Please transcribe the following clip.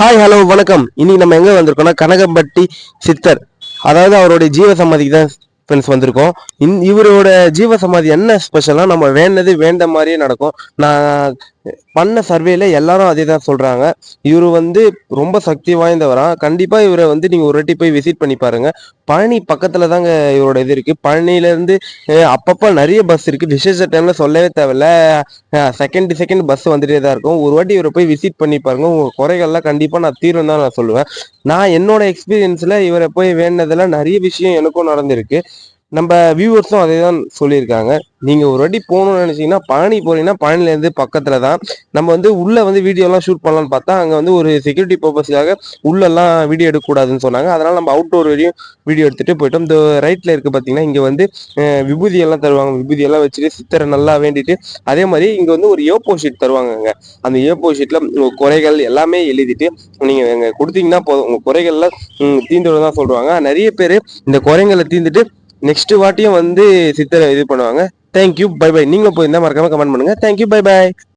Hi hello வணக்கம். இன்னைக்கு நம்ம எங்க வந்திருக்கோம்னா கனகம்பட்டி சித்தர். அதாவது அவருடைய ஜீவ சமாதிக்கு தான் ஃப்ரெண்ட்ஸ் வந்திருக்கோம். இந் இவரோட ஜீவ சமாதி என்ன ஸ்பெஷல்னா நம்ம வேண்டது வேண்ட மாதிரியே நடக்கும். நான் பண்ண சர்வேல எல்லாரும் அதே தான் சொல்றாங்க. இவர் வந்து ரொம்ப சக்தி வாய்ந்தவரா. கண்டிப்பா இவரை வந்து நீங்க ஒரு வாட்டி போய் விசிட் பண்ணி பாருங்க. பழனி பக்கத்துல தாங்க இவரோட இது இருக்கு. பழனில இருந்து அப்பப்ப நிறைய பஸ் இருக்கு. விசேஷ டைம்ல சொல்லவே தேவையில்ல. செகண்ட் செகண்ட் பஸ் வந்துட்டே தான் இருக்கும். ஒரு வாட்டி இவரை போய் விசிட் பண்ணி பாருங்க. உங்க குறைகள்லாம் கண்டிப்பா நான் தீரும் தான் நான் சொல்லுவேன். நான் என்னோட எக்ஸ்பீரியன்ஸ்ல இவரை போய் வேண்டதுல நிறைய விஷயம் எனக்கும் நடந்திருக்கு. நம்ம வியூவர்ஸும் அதே தான் சொல்லியிருக்காங்க. நீங்கள் ஒரு வாட்டி போகணும்னு நினச்சிங்கன்னா பழனி போனீங்கன்னா பழனிலேருந்து பக்கத்தில் தான் நம்ம வந்து உள்ளே வந்து வீடியோலாம் ஷூட் பண்ணலாம்னு பார்த்தா அங்கே வந்து ஒரு செக்யூரிட்டி பர்பஸ்க்காக உள்ளெல்லாம் வீடியோ எடுக்கக்கூடாதுன்னு சொன்னாங்க. அதனால் நம்ம அவுட்டோர் வரையும் வீடியோ எடுத்துகிட்டு போயிட்டோம். இந்த ரைட்டில் இருக்குது பார்த்தீங்கன்னா இங்கே வந்து விபூதியெல்லாம் தருவாங்க. விபூதியெல்லாம் வச்சுட்டு சித்தரை நல்லா வேண்டிட்டு அதே மாதிரி இங்கே வந்து ஒரு ஏப்போ ஷீட் தருவாங்கங்க. அந்த ஏப்போ ஷீட்டில் குறைகள் எல்லாமே எழுதிட்டு நீங்கள் அங்க கொடுத்தீங்கன்னா போதும். உங்கள் குறைகள்லாம் தீந்துடும் தான் சொல்றாங்க. நிறைய பேர் இந்த குறைங்களை தீந்துட்டு நெக்ஸ்ட் வாட்டியும் வந்து சித்தரை இது பண்ணுவாங்க. தேங்க்யூ பை பை நீங்களும் போயிருந்தா மறக்காம கமெண்ட் பண்ணுங்க. Thank you bye by